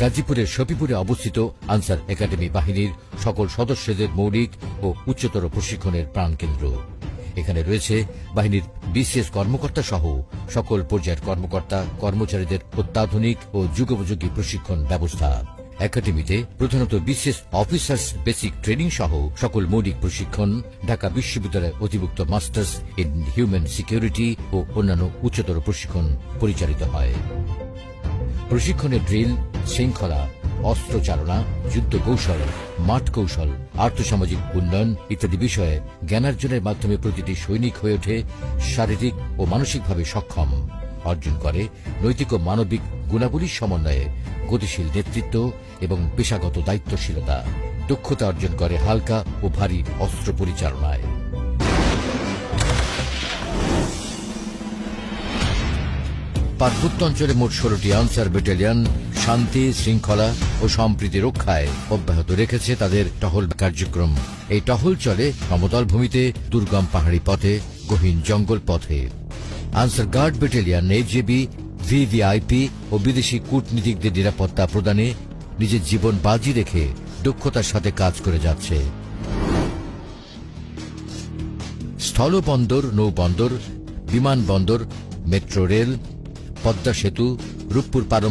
গাজীপুরের শফিপুরে অবস্থিত answer academy বাহিনীর সকল সদস্যদের মৌলিক ও উচ্চতর প্রশিক্ষণের প্রাণকেন্দ্র। এখানে রয়েছে বাহিনীর বিশেষ কর্মকর্তা সহ সকল পর্যায়ের কর্মকর্তা, কর্মচারীদের অত্যাধুনিক ও যুগোপযোগী প্রশিক্ষণ ব্যবস্থা। একাডেমিতে প্রধানত বিশেষ অফিসার্স বেসিক ট্রেনিং সহ সকল মৌলিক প্রশিক্ষণ, ঢাকা বিশ্ববিদ্যালয়ের অধিভুক্ত মাস্টার্স ইন হিউম্যান সিকিউরিটি ও অন্যান্য উচ্চতর প্রশিক্ষণ পরিচালিত হয়। প্রশিক্ষণের ড্রিল, শৃঙ্খলা, অস্ত্র চালনা, যুদ্ধ কৌশল, মাঠ কৌশল, আর্থসামাজিক উন্নয়ন ইত্যাদি বিষয়ে জ্ঞানার্জনের মাধ্যমে প্রতিটি সৈনিক হয়ে ওঠে শারীরিক ও মানসিকভাবে সক্ষম। অর্জন করে নৈতিক ও মানবিক গুণাবলীর সমন্বয়ে গতিশীল নেতৃত্ব এবং পেশাগত দায়িত্বশীলতা। দক্ষতা অর্জন করে হালকা ও ভারী অস্ত্র পরিচালনায়। পার্বত্য অঞ্চলে মোট ষোলোটি আনসার ব্যাটালিয়ন শান্তি, শৃঙ্খলা ও সম্প্রীতি রক্ষায় অব্যাহত রেখেছে তাদের টহল কার্যক্রম। এই টহল চলে সমতল ভূমিতে, দুর্গম পাহাড়ি পথে, গহীন জঙ্গল পথে। Ansar guard battalion AGB VVIP ও বিদেশি কূটনীতিকদের নিরাপত্তা প্রদানে নিজের জীবন বাজি রেখে দক্ষতার সাথে কাজ করে যাচ্ছে। স্থলবন্দর, নৌবন্দর, বিমানবন্দর, মেট্রো রেল পদ্মা সেতু রূপপুর পারমাণবিক